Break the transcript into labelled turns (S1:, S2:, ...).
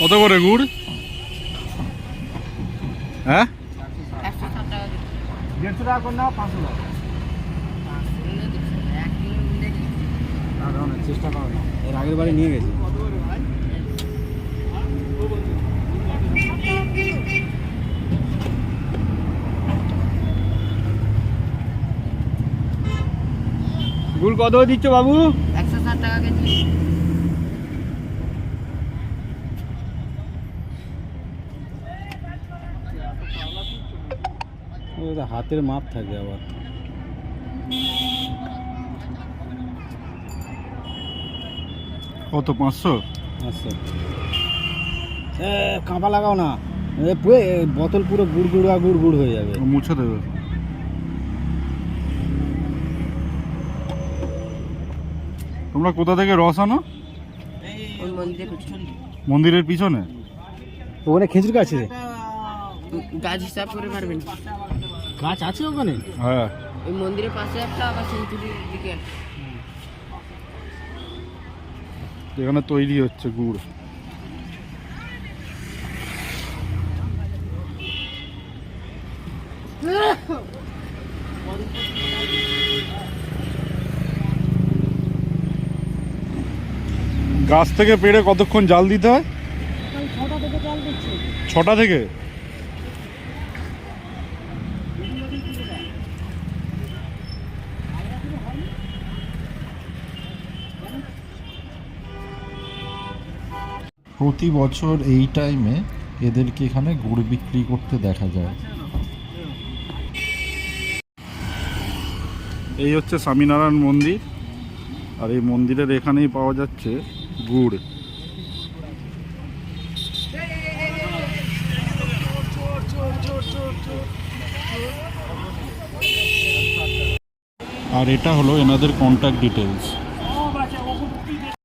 S1: কত করে গুড়? হ্যাঁ?
S2: একশো ষাট টাকা
S3: দেড়শো টাকা করে নাও পাঁচশো টাকা। চেষ্টা করো না এর আগের বারে নিয়ে গেছি। গুড় কত দিচ্ছ বাবু?
S2: একশো ষাট টাকা কেজি।
S3: হাতের মাপ থাকে আবার।
S1: কত পাঁচশো?
S3: আচ্ছা এ কাঁপা লাগাও না। এ পুরো এ বোতল পুরো গুড় গুড়া গুড় গুড় হয়ে যাবে।
S1: মুছে দেবে। তোমরা কোথা থেকে রস আনো?
S2: ওই মন্দিরে পিছনে।
S1: মন্দিরের পিছনে?
S3: ওখানে খেজুর গাছ আছে?
S2: গাছ হিসাব করে পারবেন।
S3: গাছ আছে ওখানে?
S1: হ্যাঁ।
S2: ওই মন্দিরের পাশে একটা আবার সেঞ্চুরির দিকে
S1: এখানে তৈরি হচ্ছে গুড়। গাছ থেকে পেড়ে কতক্ষণ জাল দিতে হয়? ছটা থেকে?
S4: প্রতি বছর এই টাইমে এদেরকে এখানে গুড় বিক্রি করতে দেখা যায়।
S1: এই হচ্ছে স্বামীনারায়ণ মন্দির, আর এই মন্দিরের এখানেই পাওয়া যাচ্ছে গুড়। আর এটা হলো এনাদের কন্ট্যাক্ট ডিটেলস